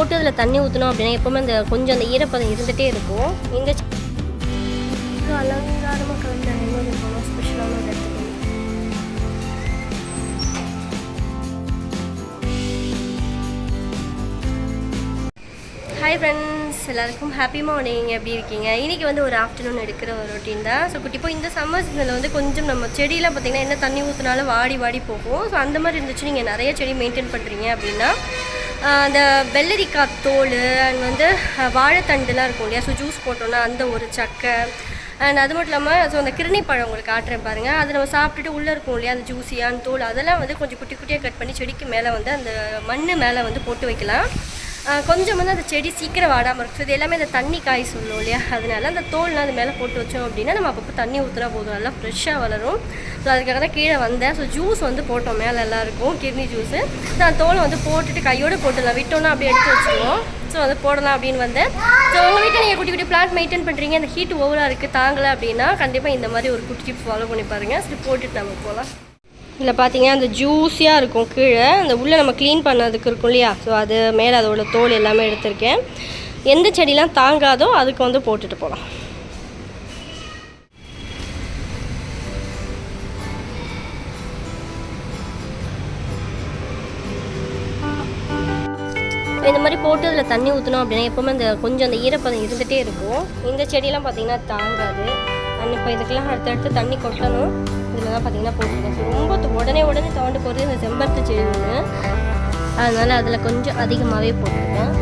போட்டு அதில் தண்ணி ஊற்றணும் அப்படின்னா எப்போவுமே அந்த கொஞ்சம் அந்த ஈரப்பதம் இருந்துகிட்டே இருக்கும். இந்த அலங்காரமாக கலந்த ஐநூறு போனோம் ஸ்பெஷலான ஒரு இடத்துக்கு ஹாய் ஃப்ரெண்ட்ஸ் எல்லாருக்கும் ஹாப்பி மார்னிங் எப்படி இருக்கீங்க? இன்றைக்கி வந்து ஒரு ஆஃப்டர்நூன் எடுக்கிற ஒரு ரொட்டீன் தான். ஸோ இப்போ இந்த சம்மர் சீசனில் வந்து கொஞ்சம் நம்ம செடியெலாம் பார்த்திங்கன்னா என்ன தண்ணி ஊற்றினாலும் வாடி வாடி போகும். ஸோ அந்த மாதிரி இருந்துச்சு. நீங்கள் நிறைய செடி மெயின்டைன் பண்ணுறீங்க அப்படின்னா அந்த வெள்ளரிக்காய் தோல் அண்ட் வந்து வாழைத்தண்டுலாம் இருக்கும் இல்லையா? ஸோ ஜூஸ் போட்டோன்னா அந்த ஒரு சக்கை. அண்ட் அது மட்டும் இல்லாமல் ஸோ அந்த கிருணி பழம் உங்களுக்கு காட்டுறேன் பாருங்கள் அதை நம்ம சாப்பிட்டுட்டு உள்ளே இருக்கும் இல்லையா? அந்த ஜூஸியான தோல். அதெல்லாம் வந்து கொஞ்சம் குட்டி குட்டியாக கட் பண்ணி செடிக்கு மேலே வந்து அந்த மண் மேலே வந்து போட்டு வைக்கலாம். கொஞ்சம் வந்து அந்த செடி சீக்கிரம் வாடாமல் இருக்கும். ஸோ இது எல்லாமே அந்த தண்ணி காய் சொல்லுவோம் இல்லையா? அதனால அந்த தோல்லாம் அது மேலே போட்டு வச்சோம் அப்படின்னா நம்ம அப்பப்போ தண்ணி ஊற்றுனா போதும். நல்லா ஃப்ரெஷ்ஷாக வளரும். ஸோ அதுக்காக தான் கீழே வந்தேன். ஸோ ஜூஸ் வந்து போட்டோம். மேலே எல்லாம் இருக்கும். கிட்னி ஜூஸு நான் தோலை வந்து போட்டுட்டு கையோடு போட்டுடலாம். விட்டோன்னா அப்படியே எடுத்து வச்சுருவோம். ஸோ வந்து போடலாம் அப்படின்னு வந்தேன். ஸோ உங்கள் வீட்டில் நீங்கள் குட்டி குட்டி பிளான்ட் மெயின்டைன் பண்ணுறீங்க அந்த ஹீட் ஓவராக இருக்குது தாங்கலை அப்படின்னா கண்டிப்பாக இந்த மாதிரி ஒரு குட்டி டிப் ஃபாலோ பண்ணி பாருங்கள் சரி போட்டுட்டு நம்ம போகலாம். இதில் பார்த்தீங்கன்னா அந்த ஜூஸியாக இருக்கும் கீழே. அந்த உள்ளே நம்ம க்ளீன் பண்ணதுக்கு இருக்கும் இல்லையா? ஸோ அது மேலே அதோட தோல் எல்லாமே எடுத்திருக்கேன். எந்த செடிலாம் தாங்காதோ அதுக்கு வந்து போட்டுட்டு போகலாம். இந்த மாதிரி போட்டு அதில் தண்ணி ஊற்றணும் அப்படின்னா எப்போவுமே அந்த கொஞ்சம் அந்த ஈரப்பதம் இருந்துகிட்டே இருக்கும். இந்த செடியெல்லாம் பார்த்திங்கன்னா தாங்காது. அண்ட் இப்போ இதுக்கெல்லாம் அடுத்தடுத்து தண்ணி கொட்டணும். இதில் தான் பார்த்தீங்கன்னா போட்டுருக்கேன். ரொம்ப உடனே உடனே தோண்டு போகிறது இந்த செம்பருத்தி செடி அதனால் அதில் கொஞ்சம் அதிகமாகவே போட்டிருக்கேன்.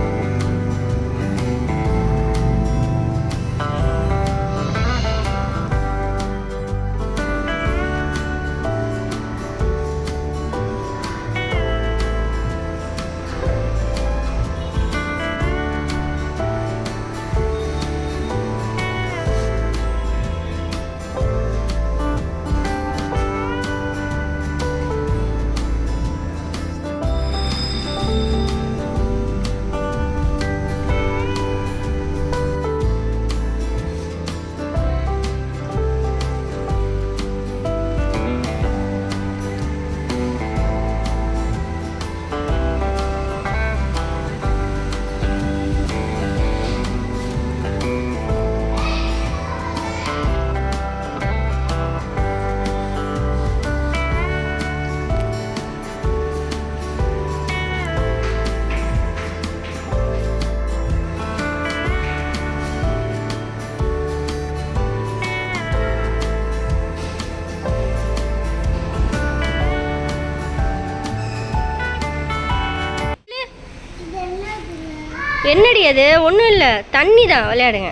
அது ஒன்றும் இல்லை. தண்ணி தான் விளையாடுங்க.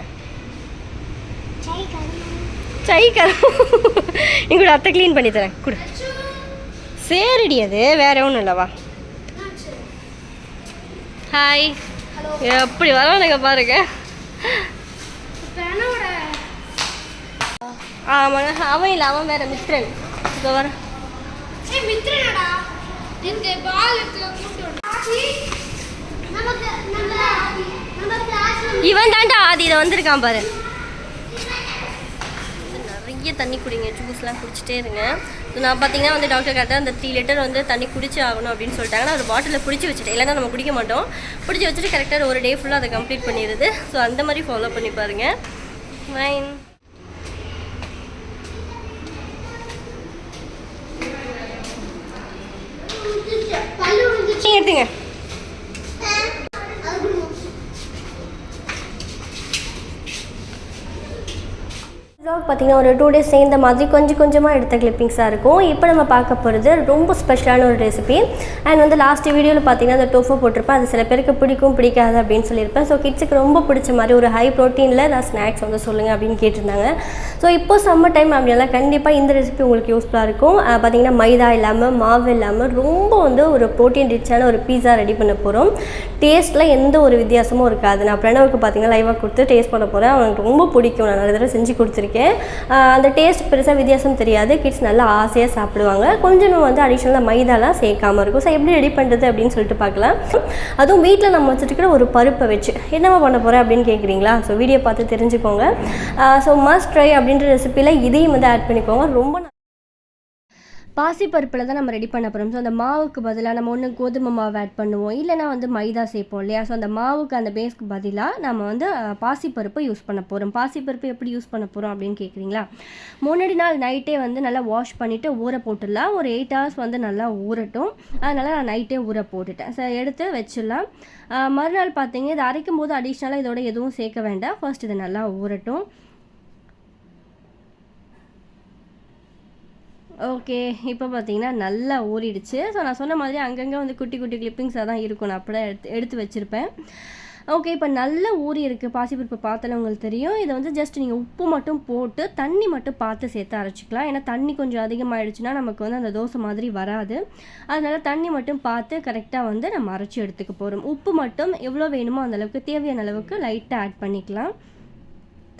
சை கரம் இங்கூட அத்தை க்ளீன் பண்ணி தரேன். கொடு. சரிடி அது. வேற ஒன்றும் இல்லைவா ஹாய் எப்படி வரானுங்க பாருங்க. ஆமாங்க அவன் இல்லை அவன் வேற மித்ரன். இப்போ வர. நமக்கு நம்ம இவன் தாண்டா ஆதி இதை வந்திருக்கான் பாரு. நிறைய தண்ணி குடிங்க ஜூஸ்லாம் குடிச்சிட்டே இருங்க. நான் பார்த்தீங்கன்னா வந்து டாக்டர் கரெக்டாக அந்த த்ரீ லிட்டர் வந்து தண்ணி குடிச்சு ஆகணும் அப்படின்னு சொல்லிட்டாங்க நான் ஒரு பாட்டிலில் பிடிச்சி வச்சுட்டேன் இல்லைன்னா நம்ம குடிக்க மாட்டோம். பிடிச்சி வச்சுட்டு கரெக்டாக ஒரு டே ஃபுல்லாக அதை கம்ப்ளீட் பண்ணிடுது. ஸோ அந்த மாதிரி ஃபாலோ பண்ணி பாருங்க. ஃபைன் எடுத்துங்க. ப்ளாக் பார்த்தீங்கன்னா ஒரு டூ டேஸ் சேர்ந்த மாதிரி கொஞ்சம் கொஞ்சமாக எடுத்த கிளிப்பிங்ஸாக இருக்கும். இப்போ நம்ம பார்க்க போகிறது ரொம்ப ஸ்பெஷலான ஒரு ரெசிபி அண்ட் வந்து லாஸ்ட் வீடியோவில் பார்த்தீங்கன்னா அந்த டோஃபோ போட்டிருப்பேன். அது சில பேருக்கு பிடிக்கும் பிடிக்காது அப்படின்னு சொல்லியிருப்பேன். ஸோ கிட்ஸுக்கு ரொம்ப பிடிச்ச மாதிரி ஒரு ஹை ப்ரோட்டீனில் நான் ஸ்நாக்ஸ் வந்து சொல்லுங்கள் அப்படின்னு கேட்டிருந்தாங்க. ஸோ இப்போ சம்மர் டைம் அப்படின்னா கண்டிப்பாக இந்த ரெசிபி உங்களுக்கு யூஸ்ஃபுல்லாக இருக்கும். பார்த்தீங்கன்னா மைதா இல்லாமல் மாவு இல்லாமல் ரொம்ப வந்து ஒரு ப்ரோட்டீன் ரிச்சான ஒரு பீஸா ரெடி பண்ண போகிறோம் டேஸ்ட்டில் எந்த ஒரு வித்தியாசமும் இருக்காது. நான் பிரணவுக்கு பார்த்தீங்கன்னா லைவாக கொடுத்து டேஸ்ட் பண்ண போகிறேன் அவனுக்கு ரொம்ப பிடிக்கும். நான் நிறைய தடவை செஞ்சு கொடுத்துருக்கேன். ஆஹ் அந்த டேஸ்ட் பெருசாக வித்தியாசம் தெரியாது. கிட்ஸ் நல்லா ஆசையாக சாப்பிடுவாங்க. கொஞ்சம் நம்ம வந்து அடிஷ்னலாக மைதாலாம் சேர்க்காம இருக்கும். ஸோ எப்படி ரெடி பண்ணுறது அப்படின்னு சொல்லிட்டு பார்க்கலாம். அதுவும் வீட்டில் நம்ம வச்சுருக்கிற ஒரு பருப்பை வச்சு. என்னம்மா பண்ண போகிறேன் அப்படின்னு கேட்குறீங்களா ஸோ வீடியோ பார்த்து தெரிஞ்சுக்கோங்க. ஸோ மஸ்ட் ட்ரை அப்படின்ற ரெசிப்பியில் இதையும் வந்து ஆட் பண்ணிக்கோங்க. ரொம்ப பாசிப்பருப்பில் தான் நம்ம ரெடி பண்ண போகிறோம் ஸோ அந்த மாவுக்கு பதிலாக நம்ம ஒன்று கோதுமை மாவு ஆட் பண்ணுவோம். இல்லைனா வந்து மைதா சேர்ப்போம் இல்லையா? ஸோ அந்த மாவுக்கு அந்த பேஸ்க்கு பதிலாக நம்ம வந்து பாசிப்பருப்பு யூஸ் பண்ண போகிறோம் பாசிப்பருப்பு எப்படி யூஸ் பண்ண போகிறோம் அப்படின்னு கேட்குறீங்களா முன்னாடி நாள் நைட்டே வந்து நல்லா வாஷ் பண்ணிவிட்டு ஊற போட்டுடலாம். ஒரு எயிட் ஹவர்ஸ் வந்து நல்லா ஊறட்டும். அதனால் நான் நைட்டே ஊற போட்டுட்டேன். ஸோ எடுத்து வச்சிடலாம். மறுநாள் பார்த்தீங்க இதை அரைக்கும் போது அடிஷ்னலாக இதோட எதுவும் சேர்க்க வேண்டாம். ஃபர்ஸ்ட் இது நல்லா ஊறட்டும். ஓகே இப்போ பார்த்தீங்கன்னா நல்லா ஊறிடுச்சு ஸோ நான் சொன்ன மாதிரி அங்கங்கே வந்து குட்டி குட்டி கிளிப்பிங்ஸாக தான் இருக்கும். நான் அப்படியே எடுத்து எடுத்து வச்சுருப்பேன். ஓகே இப்போ நல்லா ஊறி இருக்குது பாசிப்பருப்பு பார்த்தல உங்களுக்கு தெரியும். இதை வந்து ஜஸ்ட் நீங்கள் உப்பு மட்டும் போட்டு தண்ணி மட்டும் பார்த்து சேர்த்து அரைச்சிக்கலாம். ஏன்னா தண்ணி கொஞ்சம் அதிகமாகிடுச்சுன்னா நமக்கு வந்து அந்த தோசை மாதிரி வராது. அதனால் தண்ணி மட்டும் பார்த்து கரெக்டாக வந்து நம்ம அரைச்சி எடுத்துக்க போகிறோம் உப்பு மட்டும் எவ்வளோ வேணுமோ அந்த அளவுக்கு தேவையான அளவுக்கு லைட்டாக ஆட் பண்ணிக்கலாம்.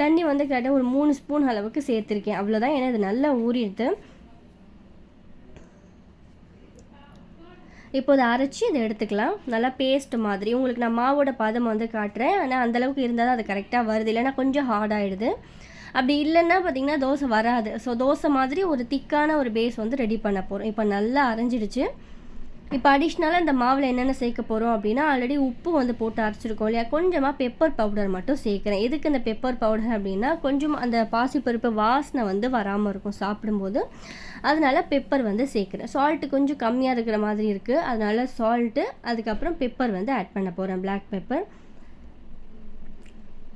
தண்ணி வந்து கரெக்டாக ஒரு மூணு ஸ்பூன் அளவுக்கு சேர்த்துருக்கேன். அவ்வளோதான் ஏன்னா இது நல்லா ஊறிடுது. இப்போ இதை அரைச்சி இதை எடுத்துக்கலாம். நல்லா பேஸ்ட் மாதிரி. உங்களுக்கு நான் மாவோட பதம் வந்து காட்டுறேன். ஆனால் அந்தளவுக்கு இருந்தால் தான் அது கரெக்டாக வருது. இல்லைன்னா கொஞ்சம் ஹார்டாகிடுது அப்படி இல்லைன்னா பார்த்தீங்கன்னா தோசை வராது. ஸோ தோசை மாதிரி ஒரு திக்கான ஒரு பேஸ் வந்து ரெடி பண்ண போகிறோம் இப்போ நல்லா அரைஞ்சிடுச்சு. இப்போ அடிஷ்னலாக இந்த மாவில் என்னென்ன சேர்க்க போகிறோம் அப்படின்னா ஆல்ரெடி உப்பு வந்து போட்டு அரைச்சிருக்கோம் இல்லையா? கொஞ்சமாக பெப்பர் பவுடர் மட்டும் சேர்க்குறேன். எதுக்கு இந்த பெப்பர் பவுடர் அப்படின்னா கொஞ்சம் அந்த பாசிப்பருப்பு வாசனை வந்து வராமல் இருக்கும் சாப்பிடும்போது. அதனால பெப்பர் வந்து சேர்க்குறேன். சால்ட்டு கொஞ்சம் கம்மியாக இருக்கிற மாதிரி இருக்குது அதனால சால்ட்டு அதுக்கப்புறம் பெப்பர் வந்து ஆட் பண்ண போகிறேன் பிளாக் பெப்பர்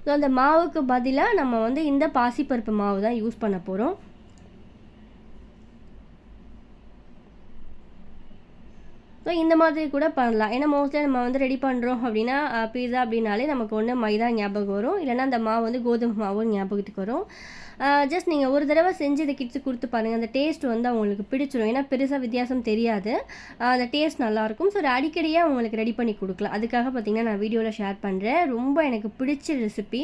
ஸோ அந்த மாவுக்கு பதிலாக நம்ம வந்து இந்த பாசிப்பருப்பு மாவு தான் யூஸ் பண்ண போகிறோம் ஸோ இந்த மாதிரி கூட பண்ணலாம். ஏன்னா மோஸ்ட்லி நம்ம வந்து ரெடி பண்ணுறோம் அப்படின்னா பீஸா அப்படின்னாலே நமக்கு ஒன்று மைதா ஞாபகம் வரும். இல்லைன்னா அந்த மாவு வந்து கோதுமை மாவும் ஞாபகத்துக்கு வரும். ஜஸ்ட் நீங்கள் ஒரு தடவை செஞ்சு இதை கிட்ஸு கொடுத்து பாருங்கள் அந்த டேஸ்ட் வந்து அவங்களுக்கு பிடிச்சிரும். ஏன்னா பெருசாக வித்தியாசம் தெரியாது. அந்த டேஸ்ட் நல்லாயிருக்கும். ஸோ அடிக்கடியாக அவங்களுக்கு ரெடி பண்ணி கொடுக்கலாம்? அதுக்காக பார்த்திங்கன்னா நான் வீடியோவில் ஷேர் பண்ணுறேன் ரொம்ப எனக்கு பிடிச்ச ரெசிபி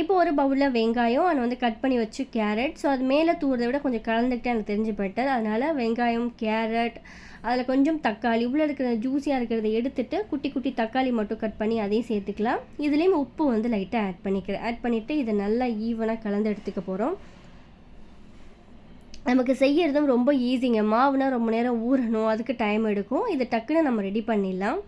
இப்போ ஒரு பவுலில் வெங்காயம் அதை வந்து கட் பண்ணி வச்சு கேரட் ஸோ அது மேலே தூறதை விட கொஞ்சம் கலந்துக்கிட்டு எனக்கு தெரிஞ்சு பெட்டர் அதனால் வெங்காயம் கேரட் அதில் கொஞ்சம் தக்காளி உள்ளே இருக்கிற ஜூஸியாக இருக்கிறத எடுத்துட்டு குட்டி குட்டி தக்காளி மட்டும் கட் பண்ணி அதையும் சேர்த்துக்கலாம். இதுலேயும் உப்பு வந்து லைட்டாக ஆட் பண்ணிக்கிறேன் ஆட் பண்ணிவிட்டு இதை நல்லா ஈவனாக கலந்து எடுத்துக்க போகிறோம் நமக்கு செய்யறதும் ரொம்ப ஈஸிங்க மாவுனா ரொம்ப நேரம் ஊறணும் அதுக்கு டைம் எடுக்கும். இதை டக்குன்னு நம்ம ரெடி பண்ணிடலாம்.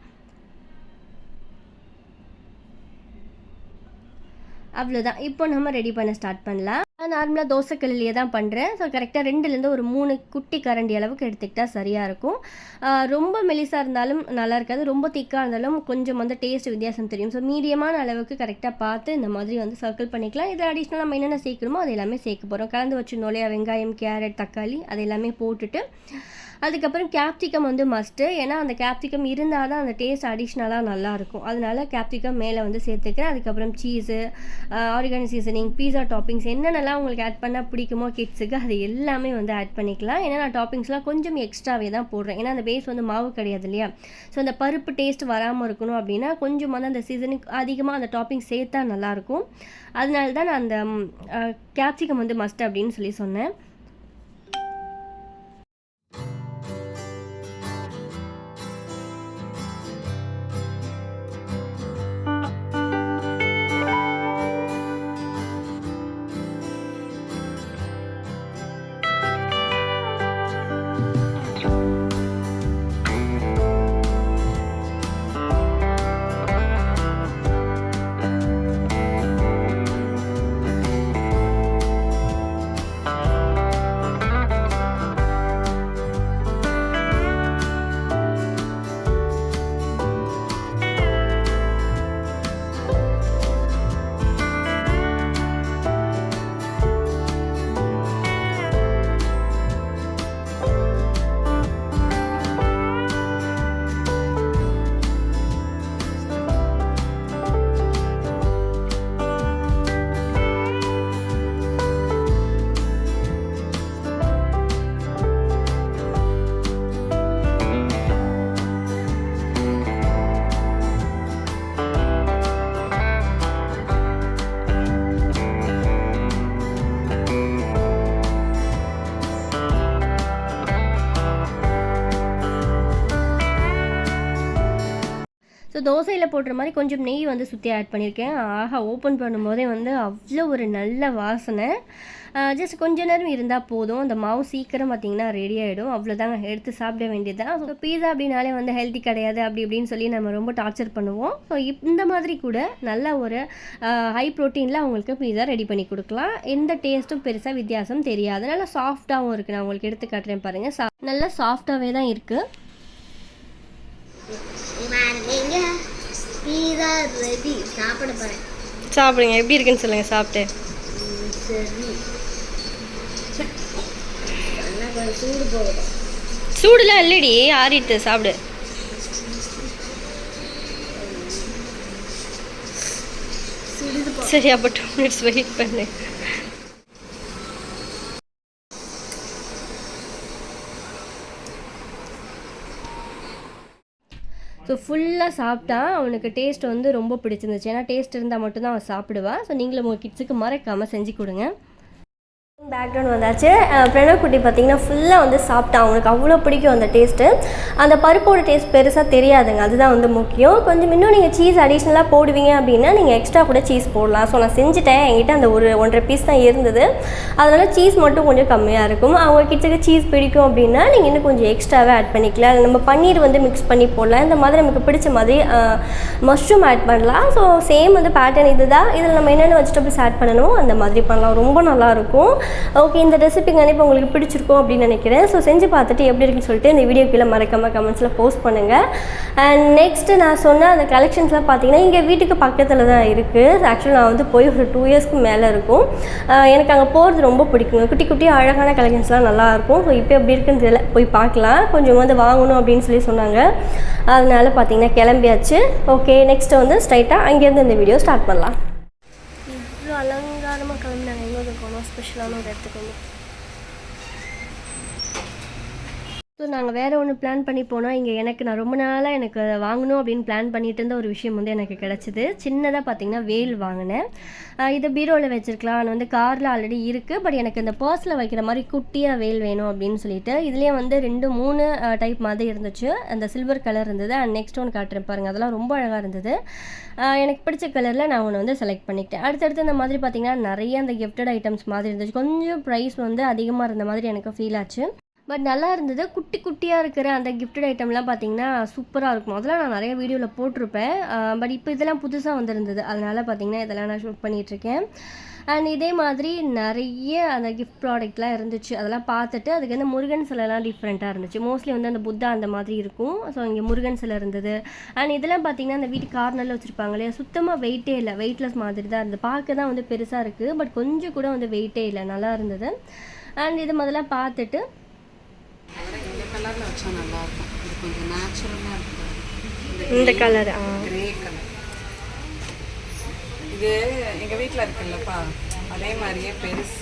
அவ்வளோதான் இப்போ நம்ம ரெடி பண்ண ஸ்டார்ட் பண்ணலாம். நான் நார்மலாக தோசைக்கல்லையே தான் பண்ணுறேன் ஸோ கரெக்டாக ரெண்டுலேருந்து ஒரு மூணு குட்டி கரண்டி அளவுக்கு எடுத்துக்கிட்டால் சரியாக இருக்கும். ரொம்ப மெலிசாக இருந்தாலும் நல்லா இருக்காது. ரொம்ப திக்காக இருந்தாலும் கொஞ்சம் வந்து டேஸ்ட் வித்தியாசம் தெரியும். ஸோ மீடியமான அளவுக்கு கரெக்டாக பார்த்து இந்த மாதிரி வந்து சர்க்கிள் பண்ணிக்கலாம். இதில் அடிஷ்னலாக நம்ம என்னென்ன சேர்க்கணுமோ அது எல்லாமே சேர்க்க போகிறோம் கலந்து வச்சு இல்லையா வெங்காயம் கேரட் தக்காளி அது எல்லாமே போட்டுட்டு அதுக்கப்புறம் கேப்சிகம் வந்து மஸ்ட்டு ஏன்னா அந்த கேப்சிகம் இருந்தால் தான் அந்த டேஸ்ட் அடிஷ்னலாக நல்லாயிருக்கும் அதனால கேப்சிகம் மேலே வந்து சேர்த்துக்கிறேன். அதுக்கப்புறம் cheese organic seasoning pizza toppings என்னென்னலாம் உங்களுக்கு ஆட் பண்ணால் பிடிக்குமோ கிட்ஸுக்கு அது எல்லாமே வந்து ஆட் பண்ணிக்கலாம். ஏன்னா நான் டாப்பிங்ஸ்லாம் கொஞ்சம் எக்ஸ்ட்ராவே தான் போடுறேன். ஏன்னா அந்த பேஸ் வந்து மாவு கிடையாது இல்லையா? ஸோ அந்த பருப்பு டேஸ்ட் வராமல் இருக்கணும் அப்படின்னா கொஞ்சம் வந்து அந்த சீசனுக்கு அதிகமாக அந்த டாப்பிங் சேர்த்தா நல்லாயிருக்கும் அதனால தான் நான் அந்த கேப்சிகம் வந்து மஸ்ட் அப்படின்னு சொல்லி சொன்னேன். தோசையில் போடுற மாதிரி கொஞ்சம் நெய் வந்து சுற்றி ஆட் பண்ணியிருக்கேன். ஆஹா ஓப்பன் பண்ணும்போதே வந்து அவ்வளோ ஒரு நல்ல வாசனை. ஜஸ்ட் கொஞ்ச நேரம் இருந்தால் போதும். அந்த மாவு சீக்கிரம் பார்த்தீங்கன்னா ரெடி ஆகிடும் அவ்வளோதாங்க எடுத்து சாப்பிட வேண்டியதுதான். ஸோ பீஸா அப்படின்னாலே வந்து ஹெல்த்தி கிடையாது அப்படி இப்படின்னு சொல்லி நம்ம ரொம்ப டார்ச்சர் பண்ணுவோம். ஸோ இந்த மாதிரி கூட நல்ல ஒரு ஹை ப்ரோட்டீனில் அவங்களுக்கு பீஸா ரெடி பண்ணி கொடுக்கலாம். எந்த டேஸ்ட்டும் பெருசாக வித்தியாசம் தெரியாது. நல்லா சாஃப்டாகவும் இருக்குது நான் உங்களுக்கு எடுத்து காட்டுறேன் பாருங்கள் சா நல்லா சாஃப்டாகவே தான் இருக்குது நீங்க பீஸா ரெடி சாப்பிட போறேன் சாப்பிடுங்க. எப்படி இருக்குன்னு சொல்லுங்கள் சாப்பிட்டு. சூடுலாம் இல்லடி. ஆறிட்டு சாப்பிடு. சரி அப்போ டூ மினிட்ஸ் வெயிட் பண்ணு. ஸோ ஃபுல்லாக சாப்பிட்டா அவனுக்கு டேஸ்ட் வந்து ரொம்ப பிடிச்சிருந்துச்சு. ஏன்னா டேஸ்ட் இருந்தால் மட்டும்தான் அவன் சாப்பிடுவான் ஸோ நீங்களும் உங்கள் கிட்ஸுக்கு மறக்காமல் செஞ்சு கொடுங்க. பேக்ரவுண்ட் வந்தாச்சு. பிரணவ் குட்டி பார்த்தீங்கன்னா ஃபுல்லாக வந்து சாப்பிட்டா அவனுக்கு அவ்வளோ பிடிக்கும் அந்த டேஸ்ட்டு அந்த பருப்போட டேஸ்ட் பெருசாக தெரியாதுங்க. அதுதான் வந்து முக்கியம். கொஞ்சம் இன்னும் நீங்கள் சீஸ் அடிஷ்னலாக போடுவீங்க அப்படின்னா நீங்கள் எக்ஸ்ட்ரா கூட சீஸ் போடலாம். ஸோ நான் செஞ்சுட்டேன். என்கிட்ட அந்த ஒரு ஒன்றரை பீஸ் தான் இருந்தது. அதனால் சீஸ் மட்டும் கொஞ்சம் கம்மியாக இருக்கும். அவங்க கிட்டக்கு சீஸ் பிடிக்கும் அப்படின்னா நீங்கள் இன்னும் கொஞ்சம் எக்ஸ்ட்ராவே ஆட் பண்ணிக்கலாம். நம்ம பன்னீர் வந்து மிக்ஸ் பண்ணி போடலாம். இந்த மாதிரி நமக்கு பிடிச்ச மாதிரி மஷ்ரூம் ஆட் பண்ணலாம். ஸோ சேம் வந்து பேட்டர்ன் இது தான் இதில் நம்ம என்னென்ன வெஜிடபிள்ஸ் ஆட் பண்ணணும் அந்த மாதிரி பண்ணலாம். ரொம்ப நல்லாயிருக்கும் ஓகே இந்த ரெசிபி கண்டிப்பாக உங்களுக்கு பிடிச்சிருக்கும் அப்படின்னு நினைக்கிறேன். ஸோ செஞ்சு பார்த்துட்டு எப்படி இருக்குன்னு சொல்லிட்டு இந்த வீடியோ கீழே மறக்காமல் கமெண்ட்ஸில் போஸ்ட் பண்ணுங்கள் அண்ட் நெக்ஸ்ட்டு நான் சொன்ன அந்த கலெக்ஷன்ஸ்லாம் பார்த்தீங்கன்னா இங்கே வீட்டுக்கு பக்கத்தில் தான் இருக்குது ஆக்சுவலாக நான் வந்து போய் ஒரு டூ இயர்ஸ்க்கு மேலே இருக்கும். எனக்கு அங்கே போகிறது ரொம்ப பிடிக்குங்க. குட்டி குட்டி அழகான கலெக்ஷன்ஸ்லாம் நல்லாயிருக்கும் ஸோ இப்போ எப்படி இருக்குன்னு தெரியல. போய் பார்க்கலாம். கொஞ்சம் வந்து வாங்கணும் அப்படின்னு சொல்லி சொன்னாங்க. அதனால பார்த்தீங்கன்னா கிளம்பியாச்சு. ஓகே நெக்ஸ்ட்டு வந்து ஸ்ட்ரைட்டாக அங்கேருந்து இந்த வீடியோ ஸ்டார்ட் பண்ணலாம். இவ்வளோ அழகாக இருக்கணும் ஸ்பெஷலான ஒரு இடத்துக்கு வந்து ஸோ நாங்கள் வேறு ஒன்று பிளான் பண்ணி போனோம் இங்கே எனக்கு நான் ரொம்ப நாளாக எனக்கு அதை வாங்கணும் அப்படின்னு பிளான் பண்ணிட்டு இருந்த ஒரு விஷயம் வந்து எனக்கு கிடச்சிது. சின்னதாக பார்த்தீங்கன்னா வேல் வாங்கினேன். இதை பீரோவில் வச்சுருக்கலாம். ஆனால் வந்து காரில் ஆல்ரெடி இருக்குது பட் எனக்கு இந்த பர்ஸில் வைக்கிற மாதிரி குட்டியாக வேல் வேணும் அப்படின்னு சொல்லிட்டு இதுலேயே வந்து ரெண்டு மூணு டைப் மாதிரி இருந்துச்சு. அந்த சில்வர் கலர் இருந்தது. அண்ட் நெக்ஸ்ட் ஒன்று காட்டுறேன் பாருங்கள் அதெல்லாம் ரொம்ப அழகாக இருந்தது. எனக்கு பிடிச்ச கலரில் நான் ஒன்று வந்து செலக்ட் பண்ணிக்கிட்டேன். அடுத்தடுத்து இந்த மாதிரி பார்த்தீங்கன்னா நிறைய அந்த கிஃப்டட் ஐட்டம்ஸ் மாதிரி இருந்துச்சு. கொஞ்சம் ப்ரைஸ் வந்து அதிகமாக இருந்த மாதிரி எனக்கு ஃபீல் ஆச்சு. பட் நல்லா இருந்தது குட்டி குட்டியாக இருக்கிற அந்த கிஃப்டட் ஐட்டம்லாம் பார்த்தீங்கன்னா சூப்பராக இருக்கும். அதெல்லாம் நான் நிறைய வீடியோவில் போட்டிருப்பேன். பட் இப்போ இதெல்லாம் புதுசாக வந்திருந்தது. அதனால் பார்த்தீங்கன்னா இதெல்லாம் நான் ஷூட் பண்ணிகிட்ருக்கேன் அண்ட் இதே மாதிரி நிறைய அந்த கிஃப்ட் ப்ராடக்ட்லாம் இருந்துச்சு. அதெல்லாம் பார்த்துட்டு அதுக்கு வந்து முருகன் சிலைலாம் டிஃப்ரெண்ட்டாக இருந்துச்சு. மோஸ்ட்லி வந்து அந்த புத்தா அந்த மாதிரி இருக்கும். ஸோ இங்கே முருகன் சிலை இருந்தது. அண்ட் இதெல்லாம் பார்த்தீங்கன்னா அந்த வீட்டு கார்னரில் வச்சுருப்பாங்க இல்லையா? சுத்தமாக வெயிட்டே இல்லை. வெயிட்லெஸ் மாதிரி தான் இருந்தது. பார்க்க தான் வந்து பெருசாக இருக்குது பட் கொஞ்சம் கூட வந்து வெயிட்டே இல்லை. நல்லா இருந்தது. அண்ட் இது மாதிரிலாம் பார்த்துட்டு இந்த கலர்ல வச்சா நல்லா இருக்கும் இது கொஞ்சம் நேச்சுரலா இருக்கும். இந்த கலர் ஆ. கிரே கலர் இது எங்க வீட்ல இருக்குல்லப்பா. அதே மாதிரியே பெருசு.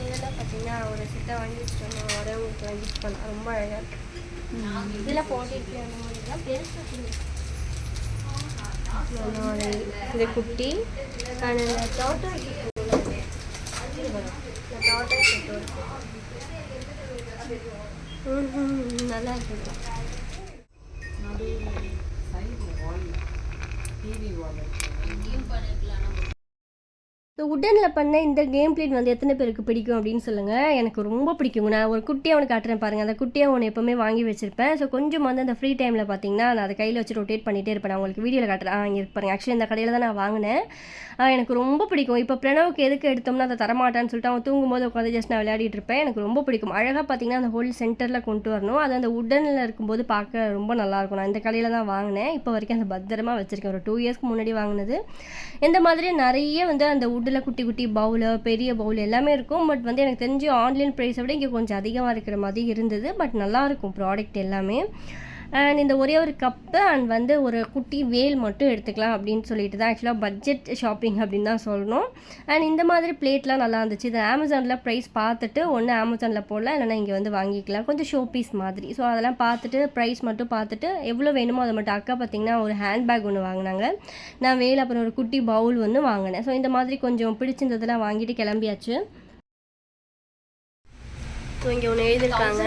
இதெல்லாம் பார்த்தீங்கன்னா ஒரு செட்டை வாங்கிட்டு வச்சுட்டு வரவங்களுக்கு வாங்கி யூஸ் ரொம்ப அழகாக இருக்கு அந்த மாதிரிலாம் பெருசு இது குட்டி அண்ட் இந்த டாட்டா டாட்டா நல்லா இருக்கு. டிவி வால் ஸோ உடனில் பண்ண இந்த கேம் பிளேட் வந்து எத்தனை பேருக்கு பிடிக்கும் அப்படின்னு சொல்லுங்கள் எனக்கு ரொம்ப பிடிக்கும் நான் ஒரு குட்டியாக ஒன்று காட்டுறேன் பாருங்கள் அந்த குட்டியாக ஒன்று எப்போவுமே வாங்கி வச்சிருப்பேன். ஸோ கொஞ்சம் வந்து அந்த ஃப்ரீ டைமில் பார்த்தீங்கன்னா நான் அதை கையில் வச்சு ரொட்டேட் பண்ணிகிட்டே இருப்பேன். நான் உங்களுக்கு வீடியோவில் காட்டுறேன். ஆ, இங்கே பாருங்க. ஆக்சுவலி இந்த கடையில் தான் நான் வாங்கினேன். எனக்கு ரொம்ப பிடிக்கும். இப்போ பிரணவுக்கு எதுக்கு எடுத்தோம்னா அதை தரமாட்டான்னு சொல்லிட்டு அவன் தூங்கும்போது உட்காந்து ஜஸ்ட் நான் விளையாடிட்டு இருப்பேன். எனக்கு ரொம்ப பிடிக்கும். அழகாக பார்த்தீங்கன்னா அந்த ஹோல் சென்டரில் கொண்டு வரணும். அது அந்த உடனில் இருக்கும்போது பார்க்க ரொம்ப நல்லாயிருக்கும் நான் இந்த கடையில் தான் வாங்கினேன். இப்போ வரைக்கும் அந்த பத்திரமா வச்சுருக்கேன். ஒரு டூ இயர்ஸ்க்கு முன்னாடி வாங்கினது. இந்த மாதிரி நிறைய வந்து அந்த உட் உட்டில் குட்டி குட்டி பவுலு பெரிய பவுல் எல்லாமே இருக்கும். பட் வந்து எனக்கு தெரிஞ்சு ஆன்லைன் ப்ரைஸை விட இங்கே கொஞ்சம் அதிகமாக இருக்கிற மாதிரி இருந்தது. பட் நல்லாயிருக்கும் ப்ராடக்ட் எல்லாமே. அண்ட் இந்த ஒரே ஒரு கப்பு அண்ட் வந்து ஒரு குட்டி வேல் மட்டும் எடுத்துக்கலாம் அப்படின்னு சொல்லிட்டு தான் ஆக்சுவலாக பட்ஜெட் ஷாப்பிங் அப்படின்னு தான் சொல்லணும். அண்ட் இந்த மாதிரி பிளேட்லாம் நல்லா இருந்துச்சு. இது அமேசானில் ப்ரைஸ் பார்த்துட்டு ஒன்று அமேசானில் போடலாம் இல்லைனா இங்கே வந்து வாங்கிக்கலாம். கொஞ்சம் ஷோ பீஸ் மாதிரி. ஸோ அதெல்லாம் பார்த்துட்டு ப்ரைஸ் மட்டும் பார்த்துட்டு எவ்வளோ வேணுமோ அதை மட்டும் அக்கா பார்த்தீங்கன்னா ஒரு ஹேண்ட்பேக் ஒன்று வாங்கினாங்க. நான் வேல் அப்புறம் ஒரு குட்டி பவுல் ஒன்று வாங்கினேன். ஸோ இந்த மாதிரி கொஞ்சம் பிடிச்சிருந்ததெல்லாம் வாங்கிட்டு கிளம்பியாச்சு. இங்கே ஒன்று எழுதியிருக்காங்க.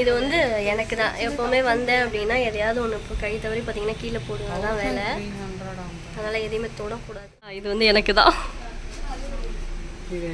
இது வந்து எனக்கு தான். எப்போவுமே வந்தேன் அப்படின்னா எதையாவது ஒன்று இப்போ கை தவறி பார்த்தீங்கன்னா கீழே போடுவேன் அதான் வேலை. அதனால் எதையுமே தொடக்கூடாது. இது வந்து எனக்கு தான். இது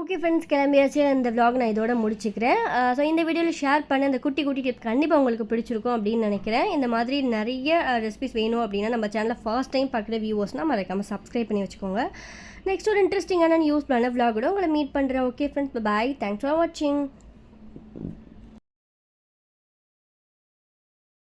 ஓகே ஃப்ரெண்ட்ஸ் கிளம்பியாச்சு. இந்த vlog நான் இதோட முடிச்சுக்கிறேன். ஸோ இந்த வீடியோவில் ஷேர் பண்ண அந்த குட்டி குட்டி டிப் கண்டிப்பாக உங்களுக்கு பிடிச்சிருக்கும் அப்படின்னு நினைக்கிறேன். இந்த மாதிரி நிறைய ரெசிபிஸ் வேணும் அப்படின்னா நம்ம சேனலில் ஃபர்ஸ்ட் டைம் பார்க்குற வியூவர்ஸ்னால் மறக்காமல் சப்ஸ்கிரைப் பண்ணி வச்சுக்கோங்க. நெக்ஸ்ட் ஒரு இன்ட்ரெஸ்டிங்கான யூஸ் பண்ண vlog கூட உங்களை மீட் பண்ணுறேன் okay friends bye thanks for வாட்சிங்